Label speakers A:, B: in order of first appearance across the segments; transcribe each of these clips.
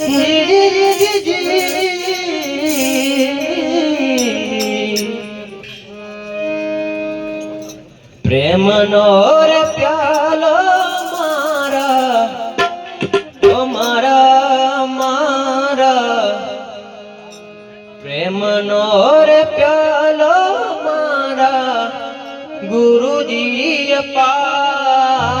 A: પ્રેમ નો પ્યાલો મારા ઓ મારા મારા. પ્રેમ નો પ્યાલો મારા ગુરુજી પાયો.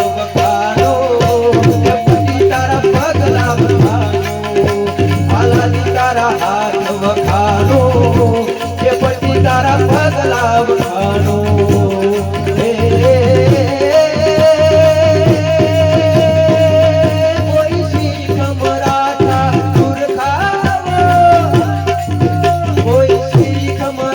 A: Oh.